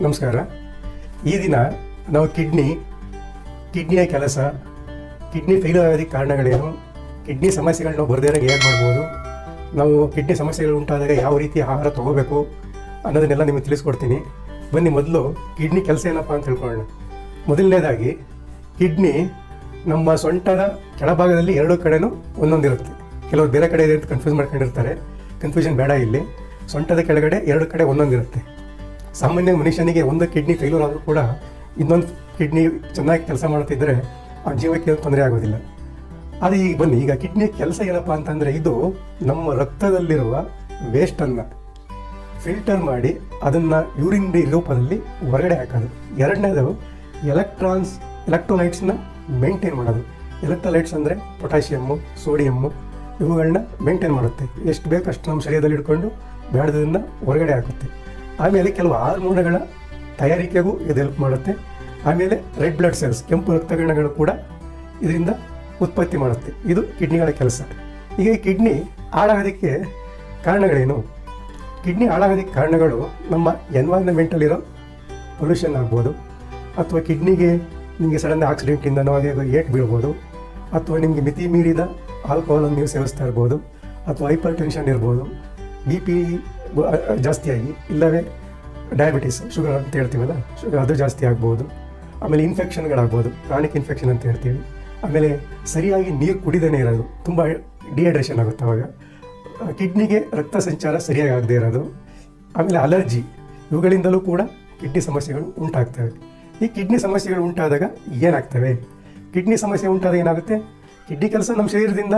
ನಮಸ್ಕಾರ. ಈ ದಿನ ನಾವು ಕಿಡ್ನಿ, ಕಿಡ್ನಿಯ ಕೆಲಸ, ಕಿಡ್ನಿ ಫೇಲ್ ಆಗೋದಕ್ಕೆ ಕಾರಣಗಳೇನು, ಕಿಡ್ನಿ ಸಮಸ್ಯೆಗಳನ್ನ ಬರದೇ ಇರೋಂಗೆ ಹೇಗೆ ಮಾಡ್ಬೋದು, ನಾವು ಕಿಡ್ನಿ ಸಮಸ್ಯೆಗಳು ಉಂಟಾದಾಗ ಯಾವ ರೀತಿ ಆಹಾರ ತಗೋಬೇಕು ಅನ್ನೋದನ್ನೆಲ್ಲ ನಿಮಗೆ ತಿಳಿಸ್ಕೊಡ್ತೀನಿ. ಬನ್ನಿ ಮೊದಲು ಕಿಡ್ನಿ ಕೆಲಸ ಏನಪ್ಪ ಅಂತ ತಿಳ್ಕೊಳ್ಳೋಣ. ಮೊದಲನೇದಾಗಿ, ಕಿಡ್ನಿ ನಮ್ಮ ಸೊಂಟದ ಕೆಳಭಾಗದಲ್ಲಿ ಎರಡು ಕಡೆನೂ ಒಂದೊಂದಿರುತ್ತೆ. ಕೆಲವರು ಬೇರೆ ಕಡೆ ಇದೆ ಅಂತ ಕನ್ಫ್ಯೂಸ್ ಮಾಡ್ಕೊಂಡಿರ್ತಾರೆ. ಕನ್ಫ್ಯೂಷನ್ ಬೇಡ ಇಲ್ಲಿ. ಸೊಂಟದ ಕೆಳಗಡೆ ಎರಡು ಕಡೆ ಒಂದೊಂದಿರುತ್ತೆ. ಸಾಮಾನ್ಯ ಮನುಷ್ಯನಿಗೆ ಒಂದು ಕಿಡ್ನಿ ಫೇಲ್ಯೂರ್ ಆದರೂ ಕೂಡ ಇನ್ನೊಂದು ಕಿಡ್ನಿ ಚೆನ್ನಾಗಿ ಕೆಲಸ ಮಾಡುತ್ತಿದ್ದರೆ ಆ ಜೀವಕ್ಕೆ ತೊಂದರೆ ಆಗೋದಿಲ್ಲ. ಅದು ಈಗ ಬನ್ನಿ, ಈಗ ಕಿಡ್ನಿ ಕೆಲಸ ಏನಪ್ಪ ಅಂತಂದರೆ ಇದು ನಮ್ಮ ರಕ್ತದಲ್ಲಿರುವ ವೇಸ್ಟನ್ನು ಫಿಲ್ಟರ್ ಮಾಡಿ ಅದನ್ನು ಯೂರಿನ್ ರೂಪದಲ್ಲಿ ಹೊರಗಡೆ ಹಾಕೋದು. ಎರಡನೇದು ಎಲೆಕ್ಟ್ರಾನ್ಸ್ ಎಲೆಕ್ಟ್ರೋಲೈಟ್ಸ್ನ ಮೇಂಟೈನ್ ಮಾಡೋದು. ಎಲೆಕ್ಟ್ರೋಲೈಟ್ಸ್ ಅಂದರೆ ಪೊಟ್ಯಾಷಿಯಮ್ಮು ಸೋಡಿಯಮ್ಮು ಇವುಗಳನ್ನ ಮೇಂಟೈನ್ ಮಾಡುತ್ತೆ. ಎಷ್ಟು ಬೇಕು ಅಷ್ಟು ನಮ್ಮ ಶರೀರದಲ್ಲಿ ಇಟ್ಕೊಂಡು ಬೇಡದನ್ನು ಹೊರಗಡೆ ಹಾಕುತ್ತೆ. ಆಮೇಲೆ ಕೆಲವು ಹಾರ್ಮೋನ್ಗಳ ತಯಾರಿಕೆಗೂ ಇದು ಹೆಲ್ಪ್ ಮಾಡುತ್ತೆ. ಆಮೇಲೆ ರೆಡ್ ಬ್ಲಡ್ ಸೆಲ್ಸ್ ಕೆಂಪು ರಕ್ತಗಣಗಳು ಕೂಡ ಇದರಿಂದ ಉತ್ಪತ್ತಿ ಮಾಡುತ್ತೆ. ಇದು ಕಿಡ್ನಿಗಳ ಕೆಲಸ. ಈಗ ಈ ಕಿಡ್ನಿ ಹಾಳಾಗೋದಕ್ಕೆ ಕಾರಣಗಳೇನು? ಕಿಡ್ನಿ ಹಾಳಾಗೋದಕ್ಕೆ ಕಾರಣಗಳು ನಮ್ಮ ಎನ್ವೈರನ್ಮೆಂಟಲ್ಲಿರೋ ಪೊಲ್ಯೂಷನ್ ಆಗ್ಬೋದು. ಅಥವಾ ಕಿಡ್ನಿಗೆ ನಿಮಗೆ ಸಡನ್ ಆಕ್ಸಿಡೆಂಟಿಂದನೋ ಹಾಗೆ ಏಟ್ ಬೀಳ್ಬೋದು. ಅಥವಾ ನಿಮಗೆ ಮಿತಿ ಮೀರಿದ ಆಲ್ಕೋಹಾಲನ್ನು ನೀವು ಸೇವಿಸ್ತಾ ಇರ್ಬೋದು. ಅಥವಾ ಹೈಪರ್ ಟೆನ್ಷನ್ ಇರ್ಬೋದು. ಬಿ ಪಿ ಜಾಸ್ತಿಯಾಗಿ ಇಲ್ಲವೇ ಡಯಾಬಿಟೀಸ್ ಶುಗರ್ ಅಂತ ಹೇಳ್ತೀವಲ್ಲ ಶುಗರ್ ಅದು ಜಾಸ್ತಿ ಆಗ್ಬೋದು. ಆಮೇಲೆ ಇನ್ಫೆಕ್ಷನ್ಗಳಾಗ್ಬೋದು ಕ್ರಾನಿಕ್ ಇನ್ಫೆಕ್ಷನ್ ಅಂತ ಹೇಳ್ತೀವಿ. ಆಮೇಲೆ ಸರಿಯಾಗಿ ನೀರು ಕುಡಿದೇ ಇರೋದು. ತುಂಬ ಡಿಹೈಡ್ರೇಷನ್ ಆಗುತ್ತೆ ಅವಾಗ. ಕಿಡ್ನಿಗೆ ರಕ್ತ ಸಂಚಾರ ಸರಿಯಾಗಿ ಆಗದೇ ಇರೋದು. ಆಮೇಲೆ ಅಲರ್ಜಿ ಇವುಗಳಿಂದಲೂ ಕೂಡ ಕಿಡ್ನಿ ಸಮಸ್ಯೆಗಳು ಉಂಟಾಗ್ತವೆ. ಈ ಕಿಡ್ನಿ ಸಮಸ್ಯೆಗಳು ಉಂಟಾದಾಗ ಏನಾಗ್ತವೆ? ಕಿಡ್ನಿ ಸಮಸ್ಯೆ ಉಂಟಾದಾಗ ಏನಾಗುತ್ತೆ? ಕಿಡ್ನಿ ಕೆಲಸ ನಮ್ಮ ಶರೀರದಿಂದ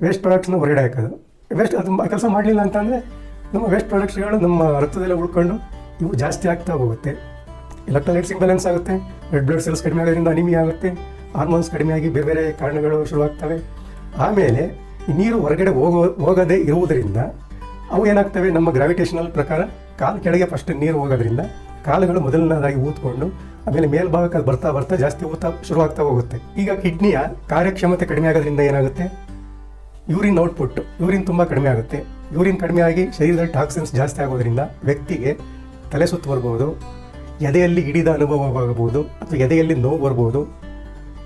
ವೇಸ್ಟ್ ಪ್ರಾಡಕ್ಟ್ಸ್ನ ಹೊರಗಡೆ ಹಾಕೋದು. ವೇಸ್ಟ್ ಅದು ಕೆಲಸ ಮಾಡಲಿಲ್ಲ ಅಂತಂದರೆ ನಮ್ಮ ವೇಸ್ಟ್ ಪ್ರಾಡಕ್ಟ್ಸ್ಗಳು ನಮ್ಮ ರಕ್ತದಲ್ಲೇ ಉಳ್ಕೊಂಡು ಇವು ಜಾಸ್ತಿ ಆಗ್ತಾ ಹೋಗುತ್ತೆ. ಎಲೆಕ್ಟ್ರೋಲೈಟ್ಸ್ ಇಂಬ್ಯಾಲೆನ್ಸ್ ಆಗುತ್ತೆ ರೆಡ್ ಬ್ಲಡ್ ಸೆಲ್ಸ್ ಕಡಿಮೆ ಆಗೋದ್ರಿಂದ ಅನಿಮಿಯಾ ಆಗುತ್ತೆ ಹಾರ್ಮೋನ್ಸ್ ಕಡಿಮೆ ಆಗಿ ಬೇರೆ ಬೇರೆ ಕಾರಣಗಳು ಶುರುವಾಗ್ತವೆ ಆಮೇಲೆ ಈ ನೀರು ಹೊರಗಡೆ ಹೋಗೋ, ಹೋಗದೇ ಇರುವುದರಿಂದ ಅವು ಏನಾಗ್ತವೆ? ನಮ್ಮ ಗ್ರಾವಿಟೇಷನಲ್ ಪ್ರಕಾರ ಕಾಲು ಕೆಳಗೆ ಫಸ್ಟ್ ನೀರು ಹೋಗೋದ್ರಿಂದ ಕಾಲುಗಳು ಮೊದಲನೇದಾಗಿ ಊದ್ಕೊಂಡು ಆಮೇಲೆ ಮೇಲ್ಭಾಗಕ್ಕೆ ಅದು ಬರ್ತಾ ಬರ್ತಾ ಜಾಸ್ತಿ ಊತ ಶುರುವಾಗ್ತಾ ಹೋಗುತ್ತೆ. ಈಗ ಕಿಡ್ನಿಯ ಕಾರ್ಯಕ್ಷಮತೆ ಕಡಿಮೆ ಆಗೋದ್ರಿಂದ ಏನಾಗುತ್ತೆ? ಯೂರಿನ್ ಔಟ್ಪುಟ್ ಯೂರಿನ್ ತುಂಬ ಕಡಿಮೆ ಆಗುತ್ತೆ. ಯೂರಿನ್ ಕಡಿಮೆ ಆಗಿ ಶರೀರದಲ್ಲಿ ಟಾಕ್ಸಿನ್ಸ್ ಜಾಸ್ತಿ ಆಗೋದ್ರಿಂದ ವ್ಯಕ್ತಿಗೆ ತಲೆ ಸುತ್ತು ಬರ್ಬೋದು, ಎದೆಯಲ್ಲಿ ಹಿಡಿದ ಅನುಭವವಾಗಬಹುದು ಅಥವಾ ಎದೆಯಲ್ಲಿ ನೋವು ಬರ್ಬೋದು,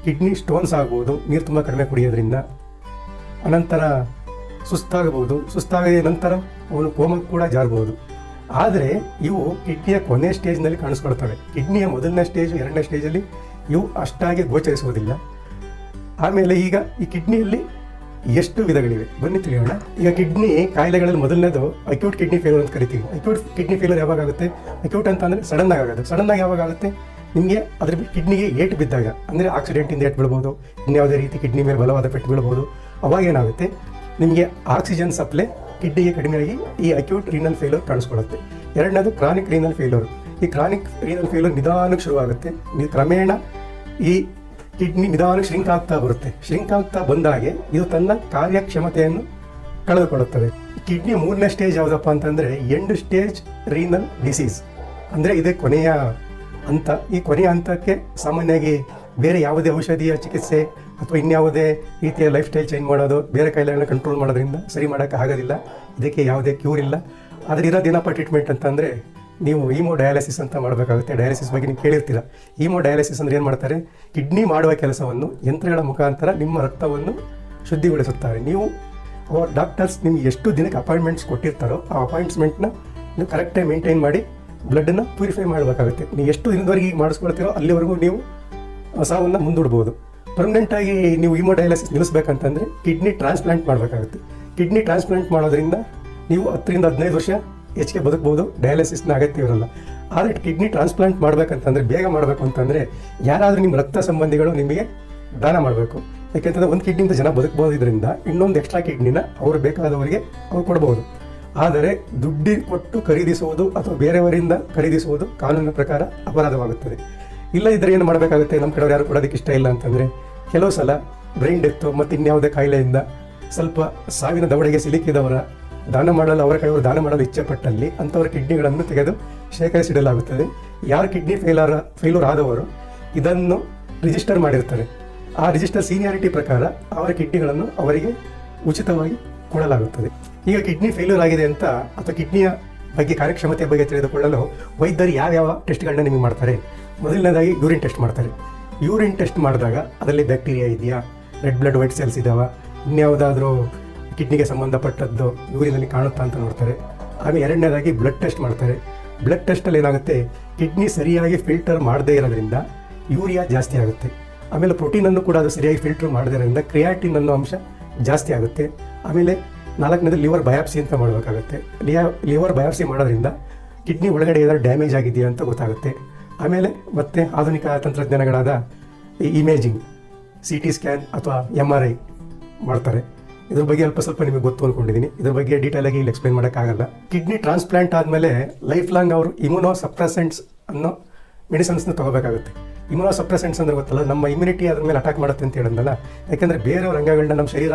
ಕಿಡ್ನಿ ಸ್ಟೋನ್ಸ್ ಆಗ್ಬೋದು, ನೀರು ತುಂಬ ಕಡಿಮೆ ಕುಡಿಯೋದ್ರಿಂದ ಅನಂತರ ಸುಸ್ತಾಗಬಹುದು. ಸುಸ್ತಾಗಿದ ನಂತರ ಅವನು ಕೋಮಕ್ಕೆ ಕೂಡ ಜಾರಬಹುದು ಆದರೆ ಇವು ಕಿಡ್ನಿಯ ಕೊನೆ ಸ್ಟೇಜ್ನಲ್ಲಿ ಕಾಣಿಸ್ಕೊಳ್ತವೆ. ಕಿಡ್ನಿಯ ಮೊದಲನೇ ಸ್ಟೇಜ್, ಎರಡನೇ ಸ್ಟೇಜಲ್ಲಿ ಇವು ಅಷ್ಟಾಗಿ ಗೋಚರಿಸುವುದಿಲ್ಲ. ಆಮೇಲೆ ಈಗ ಈ ಕಿಡ್ನಿಯಲ್ಲಿ ಎಷ್ಟು ವಿಧಗಳಿವೆ? ಬನ್ನಿ ತಿಳಿಯೋಣ. ಈಗ ಕಿಡ್ನಿ ಕಾಯಿಲೆಗಳಲ್ಲಿ ಮೊದಲನೇದು ಅಕ್ಯೂಟ್ ಕಿಡ್ನಿ ಫೇಲ್ಯೂರ್ ಅಂತ ಕರಿತೀವಿ. ಅಕ್ಯೂಟ್ ಕಿಡ್ನಿ ಫೇಲ್ಯೂರ್ ಯಾವಾಗ ಆಗುತ್ತೆ? ಅಕ್ಯೂಟ್ ಅಂತ ಅಂದರೆ ಸಡನ್ ಆಗಿ ಆಗೋದು. ಸಡನ್ ಆಗಿ ಯಾವಾಗ ಆಗುತ್ತೆ? ನಿಮಗೆ ಅದ್ರ ಕಿಡ್ನಿಗೆ ಏಟ್ ಬಿದ್ದಾಗ, ಅಂದರೆ ಆಕ್ಸಿಡೆಂಟಿಂದ ಏಟ್ ಬೀಳ್ಬೋದು ಇನ್ಯಾವುದೇ ರೀತಿ ಕಿಡ್ನಿ ಮೇಲೆ ಬಲವಾದ ಪೆಟ್ಟು ಬೀಳ್ಬೋದು, ಅವಾಗ ಏನಾಗುತ್ತೆ? ನಿಮಗೆ ಆಕ್ಸಿಜನ್ ಸಪ್ಲೈ ಕಿಡ್ನಿಗೆ ಕಡಿಮೆಯಾಗಿ ಈ ಅಕ್ಯೂಟ್ ರೀನಲ್ ಫೇಲ್ಯೂರ್ ಕಾಣಿಸ್ಕೊಳ್ಳುತ್ತೆ. ಎರಡನೇದು ಕ್ರಾನಿಕ್ ರೀನಲ್ ಫೇಲ್ಯೂರ್ ಈ ಕ್ರಾನಿಕ್ ರೀನಲ್ ಫೇಲ್ಯೂರ್ ನಿಧಾನಕ್ಕೆ ಶುರುವಾಗುತ್ತೆ. ಕ್ರಮೇಣ ಈ ಕಿಡ್ನಿ ನಿಧಾನಕ್ಕೆ ಶ್ರಿಂಕ್ ಆಗ್ತಾ ಬರುತ್ತೆ. ಶ್ರಿಂಕ್ ಆಗ್ತಾ ಬಂದಾಗೆ ಇದು ತನ್ನ ಕಾರ್ಯಕ್ಷಮತೆಯನ್ನು ಕಳೆದುಕೊಳ್ಳುತ್ತದೆ. ಕಿಡ್ನಿ ಮೂರನೇ ಸ್ಟೇಜ್ ಯಾವುದಪ್ಪ ಅಂತಂದರೆ ಎಂಡ್ ಸ್ಟೇಜ್ ರೀನಲ್ ಡಿಸೀಸ್ ಅಂದರೆ ಇದೇ ಕೊನೆಯ ಹಂತ. ಈ ಕೊನೆಯ ಹಂತಕ್ಕೆ ಸಾಮಾನ್ಯವಾಗಿ ಬೇರೆ ಯಾವುದೇ ಔಷಧಿಯ ಚಿಕಿತ್ಸೆ ಅಥವಾ ಇನ್ಯಾವುದೇ ರೀತಿಯ ಲೈಫ್ ಸ್ಟೈಲ್ ಚೇಂಜ್ ಮಾಡೋದು ಬೇರೆ ಕಾಯಿಲೆಗಳನ್ನ ಕಂಟ್ರೋಲ್ ಮಾಡೋದ್ರಿಂದ ಸರಿ ಮಾಡೋಕ್ಕೆ ಆಗೋದಿಲ್ಲ. ಇದಕ್ಕೆ ಯಾವುದೇ ಕ್ಯೂರ್ ಇಲ್ಲ. ಆದರೆ ಇರೋದೇನಪ್ಪ ಟ್ರೀಟ್ಮೆಂಟ್ ಅಂತಂದರೆ ನೀವು ಈಮೋ ಡಯಾಲಿಸಿಸ್ ಅಂತ ಮಾಡಬೇಕಾಗುತ್ತೆ. ಡಯಾಲಿಸಿಸ್ ಬಗ್ಗೆ ನೀವು ಕೇಳಿರ್ತೀರ. ಈಮೋ ಡಯಾಲಿಸಿಸ್ ಅಂದರೆ ಏನು ಮಾಡ್ತಾರೆ? ಕಿಡ್ನಿ ಮಾಡುವ ಕೆಲಸವನ್ನು ಯಂತ್ರಗಳ ಮುಖಾಂತರ ನಿಮ್ಮ ರಕ್ತವನ್ನು ಶುದ್ಧಿಗೊಳಿಸುತ್ತಾರೆ. ನೀವು ಡಾಕ್ಟರ್ಸ್ ನಿಮ್ಗೆ ಎಷ್ಟು ದಿನಕ್ಕೆ ಅಪಾಯಿಂಟ್ಮೆಂಟ್ಸ್ ಕೊಟ್ಟಿರ್ತಾರೋ ಆ ಅಪಾಯಿಂಟ್ಮೆಂಟ್ನ ನೀವು ಕರೆಕ್ಟಾಗಿ ಮೇಂಟೈನ್ ಮಾಡಿ ಬ್ಲಡ್ಡನ್ನು ಪ್ಯೂರಿಫೈ ಮಾಡಬೇಕಾಗುತ್ತೆ. ನೀವು ಎಷ್ಟು ದಿನದವರೆಗೆ ಈಗ ಮಾಡಿಸ್ಕೊಳ್ತೀರೋ ಅಲ್ಲಿವರೆಗೂ ನೀವು ಸಾವನ್ನು ಮುಂದೂಡ್ಬೋದು. ಪರ್ಮನೆಂಟಾಗಿ ನೀವು ಇಮೋಡಯಾಲಿಸಿಸ್ ನಿಲ್ಲಿಸ್ಬೇಕಂತಂದರೆ ಕಿಡ್ನಿ ಟ್ರಾನ್ಸ್ಪ್ಲಾಂಟ್ ಮಾಡಬೇಕಾಗುತ್ತೆ. ಕಿಡ್ನಿ ಟ್ರಾನ್ಸ್ಪ್ಲಾಂಟ್ ಮಾಡೋದ್ರಿಂದ ನೀವು ಹತ್ತರಿಂದ ಹದಿನೈದು ವರ್ಷ ಹೆಚ್ಚಿಗೆ ಬದುಕ್ಬೋದು ಡಯಾಲಿಸಿಸ್ನ ಅಗತ್ಯ ಆದರೆ ಕಿಡ್ನಿ ಟ್ರಾನ್ಸ್ಪ್ಲಾಂಟ್ ಮಾಡಬೇಕಂತಂದರೆ, ಬೇಗ ಮಾಡಬೇಕು ಅಂತಂದರೆ, ಯಾರಾದರೂ ನಿಮ್ಮ ರಕ್ತ ಸಂಬಂಧಿಗಳು ನಿಮಗೆ ದಾನ ಮಾಡಬೇಕು. ಯಾಕೆಂತಂದರೆ ಒಂದು ಕಿಡ್ನಿಯಿಂದ ಜನ ಬದುಕಬಹುದರಿಂದ ಇನ್ನೊಂದು ಎಕ್ಸ್ಟ್ರಾ ಕಿಡ್ನಿನ ಅವರು ಬೇಕಾದವರಿಗೆ ಅವ್ರು ಕೊಡ್ಬೋದು. ಆದರೆ ದುಡ್ಡಿ ಕೊಟ್ಟು ಖರೀದಿಸುವುದು ಅಥವಾ ಬೇರೆಯವರಿಂದ ಖರೀದಿಸುವುದು ಕಾನೂನಿನ ಪ್ರಕಾರ ಅಪರಾಧವಾಗುತ್ತದೆ. ಇಲ್ಲ ಇದ್ರೆ ಏನು ಮಾಡಬೇಕಾಗುತ್ತೆ? ನಮ್ಮ ಕಡೆಯವರು ಯಾರು ಕೊಡೋದಕ್ಕೆ ಇಷ್ಟ ಇಲ್ಲ ಅಂತಂದರೆ, ಕೆಲವು ಸಲ ಬ್ರೈನ್ ಡೆತ್ತು ಮತ್ತು ಇನ್ಯಾವುದೇ ಕಾಯಿಲೆಯಿಂದ ಸ್ವಲ್ಪ ಸಾವಿನ ದವಡೆಗೆ ಸಿಲುಕಿದವರ ದಾನ ಮಾಡಲು ಅವರ ಕಡೆಯವರು ದಾನ ಮಾಡಲು ಇಚ್ಛೆ ಪಟ್ಟಲ್ಲಿ ಅಂಥವರ ಕಿಡ್ನಿಗಳನ್ನು ತೆಗೆದು ಶೇಖರಿಸಿಡಲಾಗುತ್ತದೆ. ಯಾರು ಕಿಡ್ನಿ ಫೇಲರ್ ಫೇಲ್ಯೂರ್ ಆದವರು ಇದನ್ನು ರಿಜಿಸ್ಟರ್ ಮಾಡಿರ್ತಾರೆ. ಆ ರಿಜಿಸ್ಟರ್ ಸೀನಿಯಾರಿಟಿ ಪ್ರಕಾರ ಅವರ ಕಿಡ್ನಿಗಳನ್ನು ಅವರಿಗೆ ಉಚಿತವಾಗಿ ಕೊಡಲಾಗುತ್ತದೆ. ಈಗ ಕಿಡ್ನಿ ಫೇಲ್ಯೂರ್ ಆಗಿದೆ ಅಂತ ಅಥವಾ ಕಿಡ್ನಿಯ ಬಗ್ಗೆ ಕಾರ್ಯಕ್ಷಮತೆ ಬಗ್ಗೆ ತಿಳಿದುಕೊಳ್ಳಲು ವೈದ್ಯರು ಯಾವ್ಯಾವ ಟೆಸ್ಟ್ಗಳನ್ನ ನಿಮಗೆ ಮಾಡ್ತಾರೆ? ಮೊದಲನೇದಾಗಿ ಯೂರಿನ್ ಟೆಸ್ಟ್ ಮಾಡ್ತಾರೆ. ಯೂರಿನ್ ಟೆಸ್ಟ್ ಮಾಡಿದಾಗ ಅದರಲ್ಲಿ ಬ್ಯಾಕ್ಟೀರಿಯಾ ಇದೆಯಾ? ರೆಡ್ ಬ್ಲಡ್ ವೈಟ್ ಸೆಲ್ಸ್ ಇದಾವ? ಇನ್ಯಾವುದಾದ್ರೂ ಕಿಡ್ನಿಗೆ ಸಂಬಂಧಪಟ್ಟದ್ದು ಯೂರಿನಲ್ಲಿ ಕಾಣುತ್ತಾ ಅಂತ ನೋಡ್ತಾರೆ. ಆಮೇಲೆ ಎರಡನೇದಾಗಿ ಬ್ಲಡ್ ಟೆಸ್ಟ್ ಮಾಡ್ತಾರೆ. ಬ್ಲಡ್ ಟೆಸ್ಟಲ್ಲಿ ಏನಾಗುತ್ತೆ? ಕಿಡ್ನಿ ಸರಿಯಾಗಿ ಫಿಲ್ಟರ್ ಮಾಡದೇ ಇರೋದ್ರಿಂದ ಯೂರಿಯಾ ಜಾಸ್ತಿ ಆಗುತ್ತೆ. ಆಮೇಲೆ ಪ್ರೋಟೀನನ್ನು ಕೂಡ ಅದು ಸರಿಯಾಗಿ ಫಿಲ್ಟರ್ ಮಾಡದೇ ಇರೋದ್ರಿಂದ ಕ್ರಿಯಾಟಿನ್ ಅನ್ನೋ ಅಂಶ ಜಾಸ್ತಿ ಆಗುತ್ತೆ. ಆಮೇಲೆ ನಾಲ್ಕನೇದು ಲಿವರ್ ಬಯಾಪ್ಸಿ ಅಂತ ಮಾಡಬೇಕಾಗುತ್ತೆ. ಲಿಯಾ ಲಿವರ್ ಬಯಾಪ್ಸಿ ಮಾಡೋದ್ರಿಂದ ಕಿಡ್ನಿ ಒಳಗಡೆ ಏನಾದರೂ ಡ್ಯಾಮೇಜ್ ಆಗಿದೆಯಾ ಅಂತ ಗೊತ್ತಾಗುತ್ತೆ. ಆಮೇಲೆ ಮತ್ತೆ ಆಧುನಿಕ ತಂತ್ರಜ್ಞಾನಗಳಾದ ಇಮೇಜಿಂಗ್ ಸಿ ಟಿ ಸ್ಕ್ಯಾನ್ ಅಥವಾ ಎಂ ಆರ್ ಐ ಮಾಡ್ತಾರೆ. ಇದ್ರ ಬಗ್ಗೆ ಅಲ್ಪ ಸ್ವಲ್ಪ ನಿಮಗೆ ಗೊತ್ತು ಅನ್ಕೊಂಡಿದ್ದೀನಿ ಇದ್ರ ಬಗ್ಗೆ ಡೀಟೇಲ್ ಆಗಿ ಇಲ್ಲಿ ಎಕ್ಸ್ಪ್ಲೈನ್ ಮಾಡೋಕ್ಕಾಗಲ್ಲ ಕಿಡ್ನಿ ಟ್ರಾನ್ಸ್ಪ್ಲಾಂಟ್ ಆದಮೇಲೆ ಲೈಫ್ ಲಾಂಗ್ ಅವರು ಇಮ್ಯುನೋ ಸಪ್ರೆಸೆಂಟ್ಸ್ ಅನ್ನೋ ಮೆಡಿಸನ್ಸ್ನ ತಗೋಬೇಕಾಗುತ್ತೆ. ಇಮ್ಯುನೋ ಸಪ್ರೆಸೆಂಟ್ಸ್ ಅಂದ್ರೆ ಗೊತ್ತಲ್ಲ, ನಮ್ಮ ಇಮ್ಯುನಿಟಿ ಅದ್ರ ಮೇಲೆ ಅಟ್ಯಾಕ್ ಮಾಡುತ್ತೆ ಅಂತ ಹೇಳಿದ್ನಲ್ಲ. ಯಾಕಂದರೆ ಬೇರೆಯವ್ರ ಅಂಗಗಳನ್ನ ನಮ್ಮ ಶರೀರ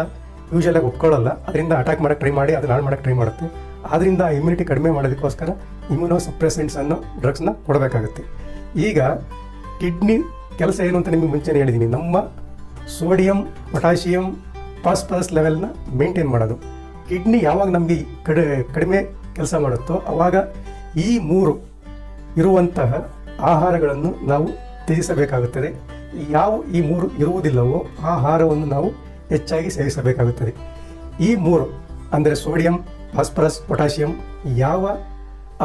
ಯೂಶಲಾಗಿ ಒಪ್ಕೊಳ್ಳಲ್ಲ. ಅದರಿಂದ ಅಟ್ಯಾಕ್ ಮಾಡೋಕ್ಕೆ ಟ್ರೈ ಮಾಡಿ, ಅದನ್ನ ಹಾಳು ಮಾಡೋಕ್ಕೆ ಟ್ರೈ ಮಾಡುತ್ತೆ. ಆದ್ದರಿಂದ ಇಮ್ಯುನಿಟಿ ಕಡಿಮೆ ಮಾಡೋದಕ್ಕೋಸ್ಕರ ಇಮ್ಯುನೋ ಸಪ್ರೆಸೆಂಟ್ಸ್ ಅನ್ನೋ ಡ್ರಗ್ಸ್ನ ಕೊಡಬೇಕಾಗುತ್ತೆ. ಈಗ ಕಿಡ್ನಿ ಕೆಲಸ ಏನು ಅಂತ ನಿಮಗೆ ಮುಂಚೆನೇ ಹೇಳಿದ್ದೀನಿ ನಮ್ಮ ಸೋಡಿಯಂ ಪೊಟ್ಯಾಷಿಯಂ ಫಾಸ್ಫರಸ್ ಲೆವೆಲ್ನ ಮೇಂಟೈನ್ ಮಾಡೋದು. ಕಿಡ್ನಿ ಯಾವಾಗ ನಮಗೆ ಕಡೆ, ಕಡಿಮೆ ಕೆಲಸ ಮಾಡುತ್ತೋ ಆವಾಗ ಈ ಮೂರು ಇರುವಂತಹ ಆಹಾರಗಳನ್ನು ನಾವು ತ್ಯಜಿಸಬೇಕಾಗುತ್ತದೆ ಯಾವ ಈ ಮೂರು ಇರುವುದಿಲ್ಲವೋ ಆಹಾರವನ್ನು ನಾವು ಹೆಚ್ಚಾಗಿ ಸೇವಿಸಬೇಕಾಗುತ್ತದೆ. ಈ ಮೂರು ಅಂದರೆ ಸೋಡಿಯಂ ಫಾಸ್ಫರಸ್ ಪೊಟ್ಯಾಷಿಯಂ ಯಾವ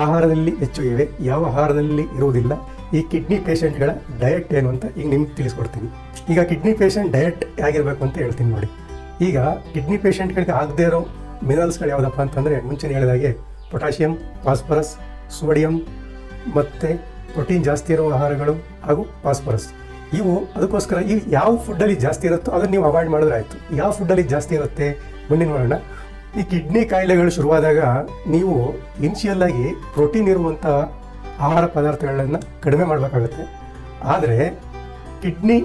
ಆಹಾರದಲ್ಲಿ ಹೆಚ್ಚು ಇವೆ, ಯಾವ ಆಹಾರದಲ್ಲಿ ಇರುವುದಿಲ್ಲ, ಈ ಕಿಡ್ನಿ ಪೇಷಂಟ್ಗಳ ಡಯಟ್ ಏನು ಅಂತ ಈಗ ನಿಮ್ಗೆ ತಿಳಿಸ್ಕೊಡ್ತೀನಿ. ಈಗ ಕಿಡ್ನಿ ಪೇಷಂಟ್ ಡಯಟ್ ಹೇಗಿರಬೇಕು ಅಂತ ಹೇಳ್ತೀನಿ ನೋಡಿ. ಈಗ ಕಿಡ್ನಿ ಪೇಷಂಟ್ಗಳಿಗೆ ಆಗದೇ ಇರೋ ಮಿನರಲ್ಸ್ಗಳು ಯಾವುದಪ್ಪ ಅಂತಂದರೆ ಮುಂಚೆನೇ ಹೇಳಿದಾಗೆ ಪೊಟ್ಯಾಷಿಯಂ ಫಾಸ್ಫರಸ್ ಸೋಡಿಯಂ ಮತ್ತು ಪ್ರೋಟೀನ್ ಜಾಸ್ತಿ ಇರೋ ಆಹಾರಗಳು ಹಾಗೂ ಫಾಸ್ಫರಸ್ ಇವು ಅದಕ್ಕೋಸ್ಕರ ಈ ಯಾವ ಫುಡ್ಡಲ್ಲಿ ಜಾಸ್ತಿ ಇರುತ್ತೋ ಅದನ್ನು ನೀವು ಅವಾಯ್ಡ್ ಮಾಡಿದ್ರೆ ಆಯಿತು. ಯಾವ ಫುಡ್ಡಲ್ಲಿ ಜಾಸ್ತಿ ಇರುತ್ತೆ? ಮುಂದಿನ ನೋಡೋಣ. ಈ ಕಿಡ್ನಿ ಕಾಯಿಲೆಗಳು ಶುರುವಾದಾಗ ನೀವು ಇನಿಷಿಯಲ್ ಆಗಿ ಪ್ರೋಟೀನ್ ಇರುವಂಥ ಆಹಾರ ಪದಾರ್ಥಗಳನ್ನು ಕಡಿಮೆ ಮಾಡಬೇಕಾಗುತ್ತೆ. ಆದರೆ ಕಿಡ್ನಿ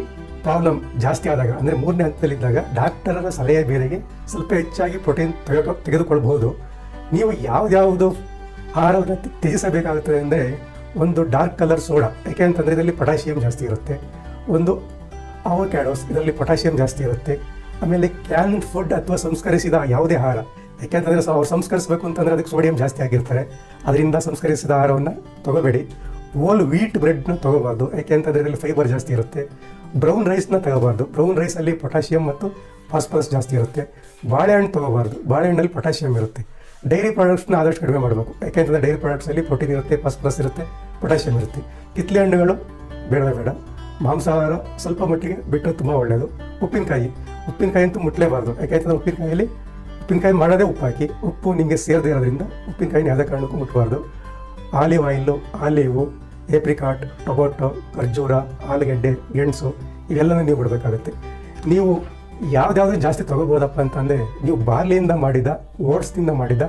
ಪ್ರಾಬ್ಲಮ್ ಜಾಸ್ತಿ ಆದಾಗ, ಅಂದರೆ ಮೂರನೇ ಹಂತದಲ್ಲಿದ್ದಾಗ ಡಾಕ್ಟರರ ಸಲಹೆ ಬೇರೆಗೆ ಸ್ವಲ್ಪ ಹೆಚ್ಚಾಗಿ ಪ್ರೋಟೀನ್ ತೆಗೆದು ತೆಗೆದುಕೊಳ್ಬಹುದು ನೀವು ಯಾವುದ್ಯಾವುದು ಆಹಾರವನ್ನು ತ್ಯ- ತ್ಯಜಿಸಬೇಕಾಗುತ್ತದೆ ಅಂದರೆ ಒಂದು ಡಾರ್ಕ್ ಕಲರ್ ಸೋಡಾ ಯಾಕೆ ಅಂತಂದರೆ ಇದರಲ್ಲಿ ಪೊಟ್ಯಾಷಿಯಂ ಜಾಸ್ತಿ ಇರುತ್ತೆ. ಒಂದು ಅವಕ್ಯಾಡೋಸ್ ಇದರಲ್ಲಿ ಪೊಟ್ಯಾಷಿಯಂ ಜಾಸ್ತಿ ಇರುತ್ತೆ. ಆಮೇಲೆ ಕ್ಯಾನ್ ಫುಡ್ ಅಥವಾ ಸಂಸ್ಕರಿಸಿದ ಯಾವುದೇ ಆಹಾರ ಯಾಕೆಂತಂದರೆ ಸ- ಅವ್ರು ಸಂಸ್ಕರಿಸಬೇಕು ಅಂತಂದರೆ ಅದಕ್ಕೆ ಸೋಡಿಯಂ ಜಾಸ್ತಿ ಆಗಿರ್ತಾರೆ ಅದರಿಂದ ಸಂಸ್ಕರಿಸಿದ ಆಹಾರವನ್ನು ತಗೋಬೇಡಿ. ಓಲ್ ವೀಟ್ ಬ್ರೆಡ್ನ ಯಾಕೆ ಅಂತಂದರೆ ಇದರಲ್ಲಿ ಫೈಬರ್ ಜಾಸ್ತಿ ಇರುತ್ತೆ. ಬ್ರೌನ್ ರೈಸ್ನ ತಗೋಬಾರ್ದು. ಬ್ರೌನ್ ರೈಸಲ್ಲಿ ಪೊಟ್ಯಾಷಿಯಂ ಮತ್ತು ಫಾಸ್ಫರಸ್ ಜಾಸ್ತಿ ಇರುತ್ತೆ. ಬಾಳೆಹಣ್ಣು ತಗೋಬಾರ್ದು. ಬಾಳೆಹಣ್ಣಲ್ಲಿ ಪೊಟ್ಯಾಷಿಯಂ ಇರುತ್ತೆ. ಡೈರಿ ಪ್ರಾಡಕ್ಟ್ಸ್ನ ಆದಷ್ಟು ಕಡಿಮೆ ಮಾಡಬೇಕು. ಯಾಕೆಂತಂದರೆ ಡೈರಿ ಪ್ರಾಡಕ್ಟ್ಸಲ್ಲಿ ಪ್ರೋಟೀನ್ ಇರುತ್ತೆ ಫಾಸ್ಫರಸ್ ಇರುತ್ತೆ ಪೊಟ್ಯಾಷಿಯಂ ಇರುತ್ತೆ. ಕಿತ್ಲೆ ಹಣ್ಣುಗಳು ಬೇಡ ಬೇಡ. ಮಾಂಸಾಹಾರ ಸ್ವಲ್ಪ ಮಟ್ಟಿಗೆ ಬಿಟ್ಟರೆ ತುಂಬ ಒಳ್ಳೆಯದು ಉಪ್ಪಿನಕಾಯಿ. ಉಪ್ಪಿನಕಾಯಿ ಅಂತೂ ಮುಟ್ಲೇಬಾರ್ದು. ಯಾಕೆಂತಂದರೆ ಉಪ್ಪಿನಕಾಯಲ್ಲಿ ಉಪ್ಪಿನಕಾಯಿ ಮಾಡೋದೇ ಉಪ್ಪು ಹಾಕಿ ಉಪ್ಪು ನಿಮಗೆ ಸೇರದೇ ಇರೋದ್ರಿಂದ ಉಪ್ಪಿನಕಾಯಿನ ಯಾವುದೇ ಕಾರಣಕ್ಕೂ ಮುಟ್ಟಬಾರ್ದು olive oil, olive apricot, tomato, ಖರ್ಜೂರ, ಆಲೂಗೆಡ್ಡೆ, ಗೆಣಸು, ಇವೆಲ್ಲನೂ ನೀವು ಬಿಡಬೇಕಾಗುತ್ತೆ. ನೀವು ಯಾವುದಾದ್ರೂ ಜಾಸ್ತಿ ತಗೋಬೋದಪ್ಪ ಅಂತಂದರೆ, ನೀವು ಬಾರ್ಲಿಯಿಂದ ಮಾಡಿದ, ಓಟ್ಸ್ನಿಂದ ಮಾಡಿದ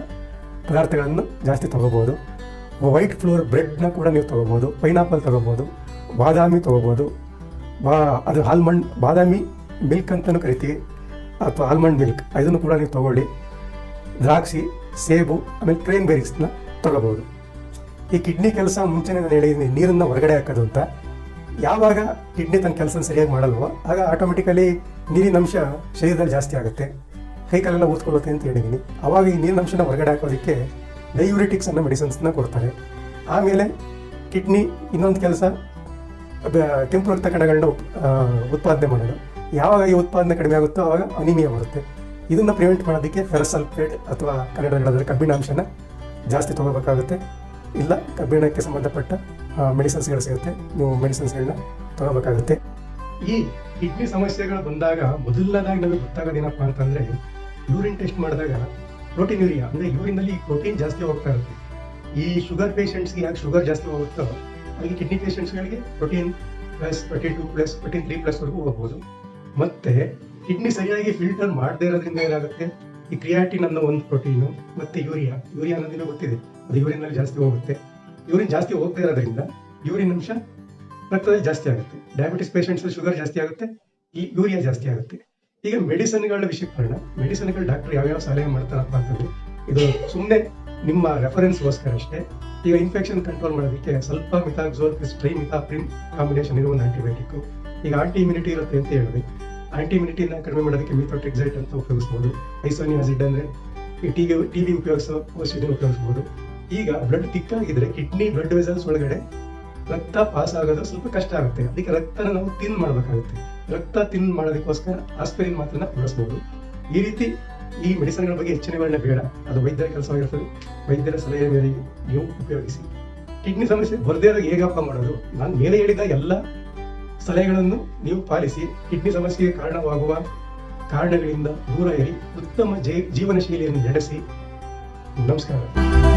ಪದಾರ್ಥಗಳನ್ನು ಜಾಸ್ತಿ ತೊಗೋಬೋದು. ವೈಟ್ ಫ್ಲೋರ್ ಬ್ರೆಡ್ನ ಕೂಡ ನೀವು ತೊಗೋಬೋದು, ಪೈನಾಪಲ್ ತೊಗೋಬೋದು, ಬಾದಾಮಿ ತೊಗೋಬೋದು, ಬಾ, ಅದು ಆಲ್ಮಂಡ್, ಬಾದಾಮಿ ಮಿಲ್ಕ್ ಅಂತಲೂ ಕರಿತೀವಿ, ಅಥವಾ ಆಲ್ಮಂಡ್ ಮಿಲ್ಕ್, ಇದನ್ನು ಕೂಡ ನೀವು ತಗೊಳ್ಳಿ. ದ್ರಾಕ್ಷಿ, ಸೇಬು, ಆಮೇಲೆ ಕ್ರೇನ್ ಬೆರೀಸ್ನ ತಗೋಬೋದು. ಈ ಕಿಡ್ನಿ ಕೆಲಸ ಮುಂಚೆನೇ ನಾನು ಹೇಳಿದ್ದೀನಿ ನೀರನ್ನು ಹೊರಗಡೆ ಹಾಕೋದು ಅಂತ. ಯಾವಾಗ ಕಿಡ್ನಿ ತನ್ನ ಕೆಲಸ ಸರಿಯಾಗಿ ಮಾಡಲ್ವೋ, ಆಗ ಆಟೋಮೆಟಿಕಲಿ ನೀರಿನ ಅಂಶ ಶರೀರದಲ್ಲಿ ಜಾಸ್ತಿ ಆಗುತ್ತೆ. ಕೈ ಕಾಲೆಲ್ಲ ಊದ್ಕೊಳ್ಳುತ್ತೆ ಅಂತ ಹೇಳಿದ್ದೀನಿ ಅವಾಗ ಈ ನೀರಿನ ಅಂಶನ ಹೊರಗಡೆ ಹಾಕೋದಕ್ಕೆ ಡಯೂರಿಟಿಕ್ಸ್ ಅನ್ನೋ ಮೆಡಿಸಿನ್ಸ್ನ ಕೊಡ್ತಾರೆ. ಆಮೇಲೆ ಕಿಡ್ನಿ ಇನ್ನೊಂದು ಕೆಲಸ ಕೆಂಪು ರಕ್ತ ಕಣಗಳನ್ನ ಉತ್ಪಾದನೆ ಮಾಡೋದು. ಯಾವಾಗ ಈ ಉತ್ಪಾದನೆ ಕಡಿಮೆ ಆಗುತ್ತೋ ಆವಾಗ ಅನಿಮಿಯಾ ಬರುತ್ತೆ. ಇದನ್ನು ಪ್ರಿವೆಂಟ್ ಮಾಡೋದಕ್ಕೆ ಫೆರಸಲ್ಫೇಟ್ ಅಥವಾ ಕನ್ನಡದಲ್ಲಿ ಕಬ್ಬಿಣಾಂಶನ ಜಾಸ್ತಿ ತಗೋಬೇಕಾಗುತ್ತೆ. ಇಲ್ಲ, ಕಬ್ಬಿಣಕ್ಕೆ ಸಂಬಂಧಪಟ್ಟ ಮೆಡಿಸಿನ್ಸ್ಗಳು ಸಿಗುತ್ತೆ. ನೀವು ಮೆಡಿಸಿನ್ಸ್ಗಳನ್ನ ತಗೋಬೇಕಾಗುತ್ತೆ. ಈ ಕಿಡ್ನಿ ಸಮಸ್ಯೆಗಳು ಬಂದಾಗ ಮೊದಲನೇದಾಗಿ ನಮಗೆ ಗೊತ್ತಾಗೋದೇನಪ್ಪ ಅಂತಂದ್ರೆ ಯೂರಿನ್ ಟೆಸ್ಟ್ ಮಾಡಿದಾಗ ಪ್ರೋಟೀನ್ ಯೂರಿಯಾ ಅಂದ್ರೆ ಯೂರಿನಲ್ಲಿ ಪ್ರೋಟೀನ್ ಜಾಸ್ತಿ ಹೋಗ್ತಾ ಇರುತ್ತೆ. ಈ ಶುಗರ್ ಪೇಷಂಟ್ಸ್ಗೆ ಯಾಕೆ ಶುಗರ್ ಜಾಸ್ತಿ ಹೋಗುತ್ತೋ ಅಲ್ಲಿ kidney ಪೇಷಂಟ್ಸ್ಗಳಿಗೆ protein plus protein two plus protein three plus ವರೆಗೂ ಹೋಗ್ಬೋದು. ಮತ್ತೆ ಕಿಡ್ನಿ ಸರಿಯಾಗಿ ಫಿಲ್ಟರ್ ಮಾಡದೇ ಇರೋದ್ರಿಂದ ಏನಾಗುತ್ತೆ? ಈ ಕ್ರಿಯಾಟಿನ್ ಅನ್ನೋ ಒಂದು ಪ್ರೋಟೀನು ಮತ್ತೆ ಯೂರಿಯಾ ಯೂರಿಯಾ ಅನ್ನೋದು ಗೊತ್ತಿದೆ. ಅದು ಯೂರಿನಲ್ಲಿ ಜಾಸ್ತಿ ಹೋಗುತ್ತೆ. ಯೂರಿನ್ ಜಾಸ್ತಿ ಹೋಗ್ತಾ ಇರೋದ್ರಿಂದ ಯೂರಿನ್ ಅಂಶ ರಕ್ತದಲ್ಲಿ ಜಾಸ್ತಿ ಆಗುತ್ತೆ. ಡಯಾಬಿಟಿಸ್ ಪೇಷಂಟ್ಸ್ ಶುಗರ್ ಜಾಸ್ತಿ ಆಗುತ್ತೆ. ಈ ಯೂರಿಯಾ ಜಾಸ್ತಿ ಆಗುತ್ತೆ. ಈಗ ಮೆಡಿಸನ್ಗಳ ವಿಷಯ ಬರೋಣ ಮೆಡಿಸನ್ಗಳ ಡಾಕ್ಟರ್ ಯಾವ್ಯಾವ ಸಲಹೆ ಮಾಡ್ತಾರಪ್ಪ ಅಂತಂದ್ರೆ, ಇದು ಸುಮ್ಮನೆ ನಿಮ್ಮ ರೆಫರೆನ್ಸ್ಗೋಸ್ಕರ ಅಷ್ಟೇ. ಈಗ ಇನ್ಫೆಕ್ಷನ್ ಕಂಟ್ರೋಲ್ ಮಾಡೋದಕ್ಕೆ ಸ್ವಲ್ಪ ಮಿಥಾಕ್ಸೋಲ್ ಟ್ರೈ ಮಿಥಾಪ್ರಿನ್ ಕಾಂಬಿನೇಷನ್ ಇರುವ ಒಂದು ಆಂಟಿಬಯೋಟಿಕ್ ಈಗ ಆಂಟಿ ಇಮ್ಯುನಿಟಿ ಇರುತ್ತೆ ಅಂತ ಹೇಳಿದೆ. ಆಂಟಿ ಇಮ್ಯುನಿಟಿನ ಕಡಿಮೆ ಮಾಡೋದಕ್ಕೆ ಮಿಥೋಟ್ರಿಕ್ಸೈಟ್ ಅಂತ ಉಪಯೋಗಿಸ್ಬೋದು. ಐಸೋನಿಯಾಸಿಡ್ ಅಂದ್ರೆ ಈ ಟಿ ಬಿ ಉಪಯೋಗಿಸೋ ಔಷಧಿ ಉಪಯೋಗಿಸ್ಬೋದು. ಈಗ ಬ್ಲಡ್ ಥಿಕ್ ಆಗಿದ್ರೆ ಕಿಡ್ನಿ ಬ್ಲಡ್ ವೆಸಲ್ಸ್ ಒಳಗಡೆ ರಕ್ತ ಪಾಸ್ ಆಗೋದು ಸ್ವಲ್ಪ ಕಷ್ಟ ಆಗುತ್ತೆ. ಅದಕ್ಕೆ ರಕ್ತನ ನಾವು ತಿನ್ ಮಾಡಬೇಕಾಗುತ್ತೆ. ರಕ್ತ ತಿನ್ ಮಾಡೋದಕ್ಕೋಸ್ಕರ ಆಸ್ಪಿರಿನ್ ಮಾತ್ರ ಬಳಸ್ಬೋದು. ಈ ರೀತಿ ಈ ಮೆಡಿಸಿನ್ಗಳ ಬಗ್ಗೆ ಹೆಚ್ಚಿನ ಬೇಡ. ಅದು ವೈದ್ಯರ ಕೆಲಸವಾಗಿರ್ತದೆ. ವೈದ್ಯರ ಸಲಹೆ ಮೇರೆಗೆ ನೀವು ಉಪಯೋಗಿಸಿ. ಕಿಡ್ನಿ ಸಮಸ್ಯೆ ಬರದೇ ಇರೋ ಹೇಗಪ್ಪ ಮಾಡೋದು? ನಾನು ಮೇಲೆ ಹೇಳಿದ ಎಲ್ಲ ಸಲಹೆಗಳನ್ನು ನೀವು ಪಾಲಿಸಿ. ಕಿಡ್ನಿ ಸಮಸ್ಯೆಗೆ ಕಾರಣವಾಗುವ ಕಾರಣಗಳಿಂದ ದೂರ ಇರಿ. ಉತ್ತಮ ಜೀವನ ಶೈಲಿಯನ್ನು ನಡೆಸಿ. ನಮಸ್ಕಾರ.